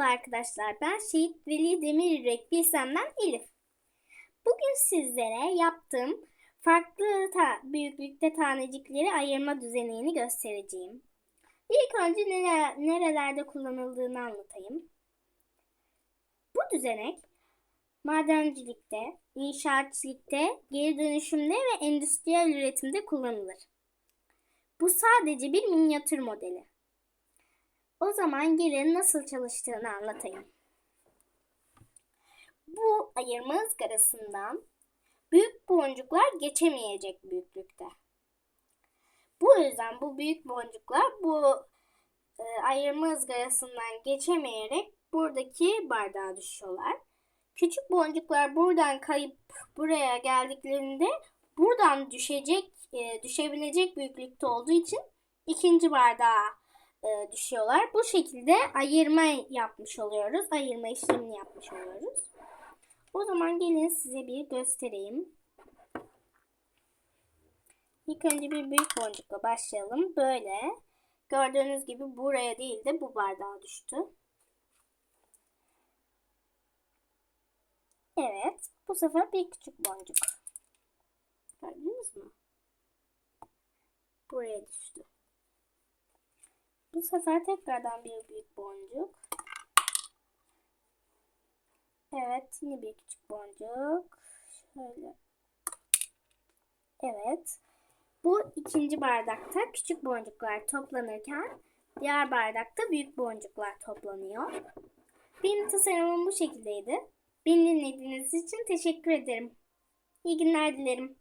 Merhaba arkadaşlar, ben Şehit Veli Demirürek Bilsem'den Elif. Bugün sizlere yaptığım farklı ta- büyüklükte tanecikleri ayırma düzenini göstereceğim. İlk önce nere- nerelerde kullanıldığını anlatayım. Bu düzenek madencilikte, inşaatçılıkta, geri dönüşümde ve endüstriyel üretimde kullanılır. Bu sadece bir minyatür modeli. O zaman gelin nasıl çalıştığını anlatayım. Bu ayırma ızgarasından büyük boncuklar geçemeyecek büyüklükte. Bu yüzden bu büyük boncuklar bu e, ayırma ızgarasından geçemeyerek buradaki bardağa düşüyorlar. Küçük boncuklar buradan kayıp buraya geldiklerinde buradan düşecek, e, düşebilecek büyüklükte olduğu için ikinci bardağa e, düşüyorlar. Bu şekilde ayırma yapmış oluyoruz. Ayırma işlemini yapmış oluyoruz. O zaman gelin size bir göstereyim. İlk önce bir büyük boncukla başlayalım. Böyle. Gördüğünüz gibi buraya değil de bu bardağa düştü. Evet. Bu sefer bir küçük boncuk. Gördünüz mü? Buraya düştü. Bu sefer tekrardan bir büyük boncuk. Evet, yine bir küçük boncuk. Şöyle. Evet. Bu ikinci bardakta küçük boncuklar toplanırken diğer bardakta büyük boncuklar toplanıyor. Benim tasarımım bu şekildeydi. Beni dinlediğiniz için teşekkür ederim. İyi günler dilerim.